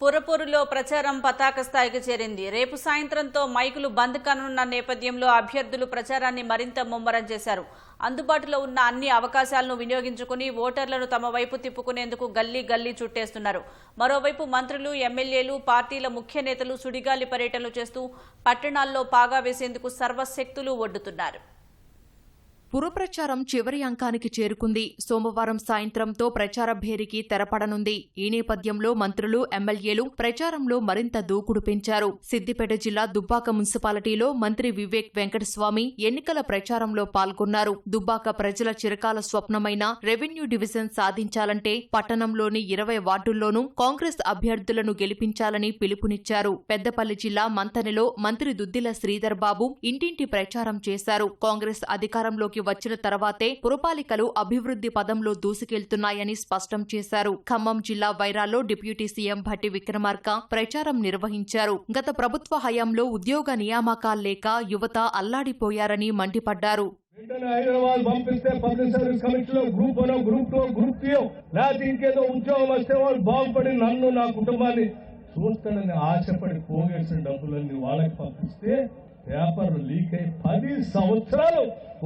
పురపూరులో ప్రచారం పతాక స్థాయికి చేరింది. రేపు సాయంత్రంతో మైకులు బంద్ కానున్న నేపథ్యంలో అభ్యర్థులు ప్రచారాన్ని మరింత ముమ్మరం చేశారు. అందుబాటులో ఉన్న అన్ని అవకాశాలను వినియోగించుకుని ఓటర్లను తమ వైపు తిప్పుకునేందుకు గల్లీ గల్లీ చుట్టేస్తున్నారు. మరోవైపు మంత్రులు ఎమ్మెల్యేలు పార్టీల ముఖ్య నేతలు సుడిగాలి పర్యటనలు చేస్తూ పట్టణాల్లో పాగా వేసేందుకు సర్వశక్తులు ఒడ్డుతున్నారు. పురప్రచారం చివరి అంకానికి చేరుకుంది. సోమవారం సాయంత్రంతో ప్రచార భేరికి తెరపడనుంది. ఈ నేపథ్యంలో మంత్రులు ఎమ్మెల్యేలు ప్రచారంలో మరింత దూకుడు పెంచారు. సిద్దిపేట జిల్లా దుబ్బాక మున్సిపాలిటీలో మంత్రి వివేక్ వెంకటస్వామి ఎన్నికల ప్రచారంలో పాల్గొన్నారు. దుబ్బాక ప్రజల చిరకాల స్వప్నమైన రెవెన్యూ డివిజన్ సాధించాలంటే పట్టణంలోని ఇరవై వార్డుల్లోనూ కాంగ్రెస్ అభ్యర్థులను గెలిపించాలని పిలుపునిచ్చారు. పెద్దపల్లి జిల్లా మంతనిలో మంత్రి దుద్దిల శ్రీధర్ బాబు ఇంటింటి ప్రచారం చేశారు. కాంగ్రెస్ అధికారంలోకి వచ్చిన తర్వాతే పురపాలికలు అభివృద్ధి పదంలో దూసుకెళ్తున్నాయని స్పష్టం చేశారు. ఖమ్మం జిల్లా వైరాలో డిప్యూటీ సీఎం భట్టి విక్రమార్క ప్రచారం నిర్వహించారు. గత ప్రభుత్వ హయాంలో ఉద్యోగ నియామకాలు లేక యువత అల్లాడిపోయారని మండిపడ్డారు. హైదరాబాద్ పంపిస్తే public service commission group one group two group three లేకపోతే ఇంకేదో ఉద్యోగం వస్తే వాళ్ళు బాగుపడి నన్ను నా కుటుంబాన్ని చూస్తానని ఆశపడి పోగేసిన డబ్బులన్నీ వాళ్ళకి పంపిస్తే పేపర్ లీక్ అయి పది సంవత్సరాలు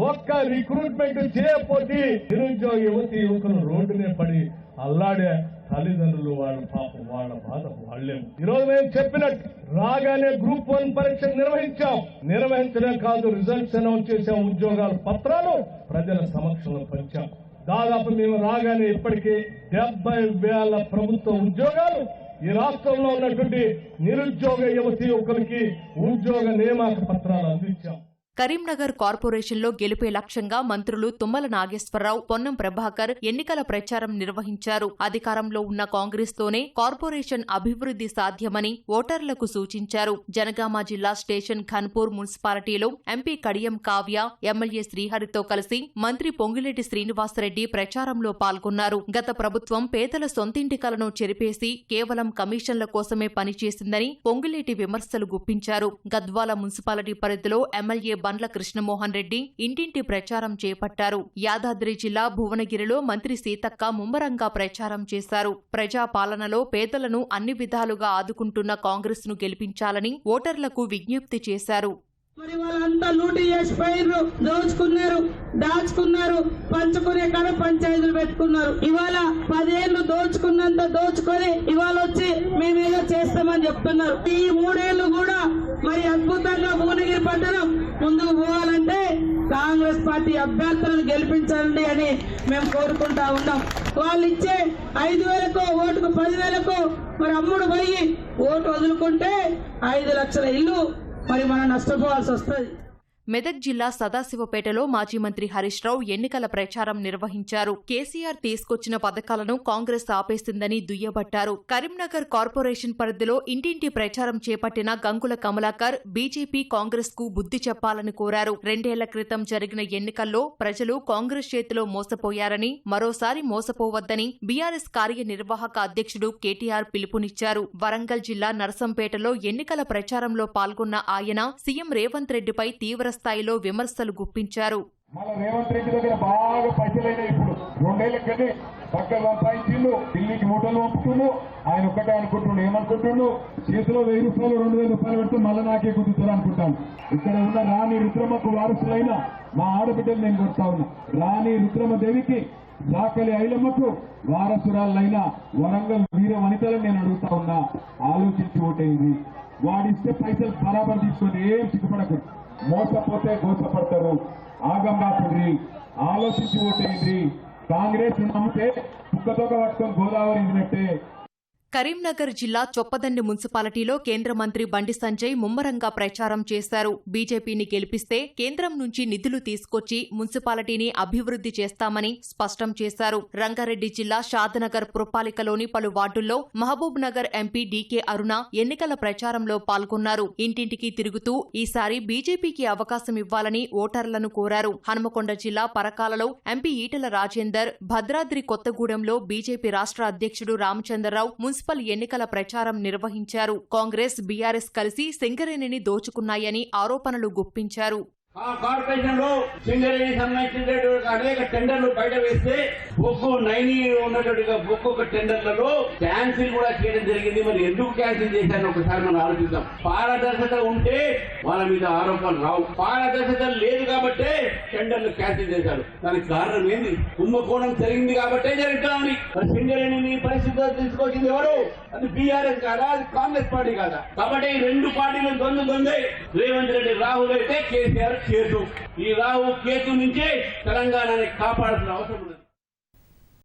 ఒక్క రిక్రూట్మెంట్ చేయకపోతే నిరుద్యోగ యువతి యువకులు రోడ్డునే పడి అల్లాడే తల్లిదండ్రులు వాళ్ళ పాపం వాళ్ళ బాధ వాళ్ళేమో ఈరోజు మేము చెప్పినట్టు రాగానే గ్రూప్ వన్ పరీక్ష నిర్వహించాం. నిర్వహించడం కాదు రిజల్ట్స్ అనౌన్స్ చేసాం ఉద్యోగాల పత్రాలు ప్రజల సమక్షంలో పంచాం. దాదాపు మేము రాగానే ఇప్పటికే డెబ్బై వేల ప్రభుత్వ ఉద్యోగాలు ఈ రాష్ట్రంలో ఉన్నటువంటి నిరుద్యోగ యువతి యువకులకి ఉద్యోగ నియామక పత్రాలు అందించాం. కరీంనగర్ కార్పొరేషన్లో గెలిపే లక్ష్యంగా మంత్రులు తుమ్మల నాగేశ్వరరావు పొన్నం ప్రభాకర్ ఎన్నికల ప్రచారం నిర్వహించారు. అధికారంలో ఉన్న కాంగ్రెస్తోనే కార్పొరేషన్ అభివృద్ధి సాధ్యమని ఓటర్లకు సూచించారు. జనగామ జిల్లా స్టేషన్ ఖన్పూర్ మున్సిపాలిటీలో ఎంపీ కడియం కావ్య ఎమ్మెల్యే శ్రీహరితో కలిసి మంత్రి పొంగిరెడ్డి శ్రీనివాసరెడ్డి ప్రచారంలో పాల్గొన్నారు. గత ప్రభుత్వం పేదల సొంతింటి కలను చెరిపేసి కేవలం కమిషన్ల కోసమే పనిచేసిందని పొంగిలేటి విమర్శలు గుప్పించారు. గద్వాల మున్సిపాలిటీ పరిధిలో ఎమ్మెల్యే బండ్ల కృష్ణమోహన్ రెడ్డి ఇంటింటి ప్రచారం చేపట్టారు. యాదాద్రి జిల్లా భువనగిరిలో మంత్రి సీతక్క ముమ్మరంగా ప్రచారం చేశారు. ప్రజా పాలనలో పేదలను అన్ని విధాలుగా ఆదుకుంటున్న కాంగ్రెస్ను గెలిపించాలని ఓటర్లకు విజ్ఞప్తి చేశారు. మరి వాళ్ళంతా లూటీ చేసి పోయిర్రు దోచుకున్నారు దాచుకున్నారు పంచుకునే కాడ పంచాయతీలు పెట్టుకున్నారు. ఇవాళ పదేళ్ళు దోచుకున్నంత దోచుకొని ఇవాళ వచ్చి మేమేదో చేస్తామని చెప్తున్నారు. ఈ మూడేళ్ళు కూడా మరి అద్భుతంగా భువనగిరి పట్టణం ముందుకు పోవాలంటే కాంగ్రెస్ పార్టీ అభ్యర్థులను గెలిపించండి అని మేము కోరుకుంటా ఉన్నాం. వాళ్ళు ఇచ్చే ఐదు వేలకు ఓటుకు పదివేలకు మరి అమ్ముడు పోయి ఓటు వదులుకుంటే ఐదు లక్షల ఇల్లు మరి మనం నష్టపోవాల్సి వస్తుంది. మెదక్ జిల్లా సదాశివపేటలో మాజీ మంత్రి హరీష్ రావు ఎన్నికల ప్రచారం నిర్వహించారు. కేసీఆర్ తీసుకొచ్చిన పథకాలను కాంగ్రెస్ ఆపేసిందని దుయ్యబట్టారు. కరీంనగర్ కార్పొరేషన్ పరిధిలో ఇంటింటి ప్రచారం చేపట్టిన గంగుల కమలాకర్ బీజేపీ కాంగ్రెస్కు బుద్ధి చెప్పాలని కోరారు. రెండేళ్ళ క్రితం జరిగిన ఎన్నికల్లో ప్రజలు కాంగ్రెస్ చేతిలో మోసపోయారని మరోసారి మోసపోవద్దని బీఆర్ఎస్ కార్యనిర్వాహక అధ్యక్షుడు కేటీఆర్ పిలుపునిచ్చారు. వరంగల్ జిల్లా నరసంపేటలో ఎన్నికల ప్రచారంలో పాల్గొన్న ఆయన సీఎం రేవంత్ రెడ్డిపై తీవ్ర స్థాయిలో విమర్శలు గుప్పించారు. మన రేవంత్ రెడ్డి దగ్గర బాగా పైసలైనాయి ఇప్పుడు. రెండేళ్ళ కింద పక్క సంపాదించిండు ఢిల్లీకి మూటలు పంపుతుండు ఆయన ఒక్కటే అనుకుంటుండు ఏమనుకుంటుండు? చేతిలో వెయ్యి రూపాయలు రెండు వేల రూపాయలు పెడితే మళ్ళీ నాకే గుర్తుతారు అనుకుంటాను. ఇక్కడ ఉన్న రాణి రుద్రమకు వారసులైన మా ఆడబిడ్డలు నేను కొడతా ఉన్నా. రాణి రుద్రమదేవికి సాకలి ఐలమ్మకు వారసురాలైన వరంగల్ వీర వనితలను నేను అడుగుతా ఉన్నా. ఆలోచించి ఓటేది వాడిస్తే పైసలు బరాబర్ తీసుకొని ఏం సిగ్గుపడకూడదు. మోసపోతే మోసపడతారు ఆగంబాపుడ్రి ఆలోచించి ఓటేయండి. కాంగ్రెస్ నమ్మితే కుక్కతోక పట్టుకొని గోదావరి ఇదినట్టే కరీంనగర్ జిల్లా చొప్పదండి మున్సిపాలిటీలో కేంద్ర మంత్రి బండి సంజయ్ ముమ్మరంగా ప్రచారం చేశారు. బీజేపీని గెలిపిస్తే కేంద్రం నుంచి నిధులు తీసుకొచ్చి మున్సిపాలిటీని అభివృద్ధి చేస్తామని స్పష్టం చేశారు. రంగారెడ్డి జిల్లా షాద్నగర్ పురపాలికలోని పలు వార్డుల్లో మహబూబ్ నగర్ ఎంపీ డీకే అరుణ ఎన్నికల ప్రచారంలో పాల్గొన్నారు. ఇంటింటికి తిరుగుతూ ఈసారి బీజేపీకి అవకాశం ఇవ్వాలని ఓటర్లను కోరారు. హనుమకొండ జిల్లా పరకాలలో ఎంపీ ఈటల రాజేందర్ భద్రాద్రి కొత్తగూడెంలో బీజేపీ రాష్ట్ర అధ్యక్షుడు రామచంద్రరావు మున్సిపల్ ఎన్నికల ప్రచారం నిర్వహించారు. కాంగ్రెస్ బీఆర్ఎస్ కలిసి సింగరేణిని దోచుకున్నాయని ఆరోపణలు గుప్పించారు. ఆ కార్పొరేషన్లో సింగరేణి సంబంధించినటువంటి అనేక టెండర్లు బయట వేస్తే ఒక్కో నైని ఉన్నటువంటి ఒక్కొక్క టెండర్లలో క్యాన్సిల్ కూడా చేయడం జరిగింది. మరి ఎందుకు క్యాన్సిల్ చేశారని ఒకసారి మనం ఆలోచిద్దాం. పారదర్శకత ఉంటే వాళ్ళ మీద ఆరోపణలు రావు. పారదర్శకత లేదు కాబట్టే టెండర్లు క్యాన్సిల్ చేశారు. దానికి కారణం ఏంది? కుంభకోణం జరిగింది కాబట్టే జరుగుతుంది మరి సింగరేణిని పరిస్థితిలో తీసుకొచ్చింది ఎవరు? అది బీఆర్ఎస్ కాదా? అది కాంగ్రెస్ పార్టీ కాదా? కాబట్టి ఈ రెండు పార్టీలు దొంగ దొంగ రేవంత్ రెడ్డి రాహుల్ అయితే కేసీఆర్ కేతు. ఈ రాహు కేతు నుంచే తెలంగాణని కాపాడాల్సిన అవసరం ఉంది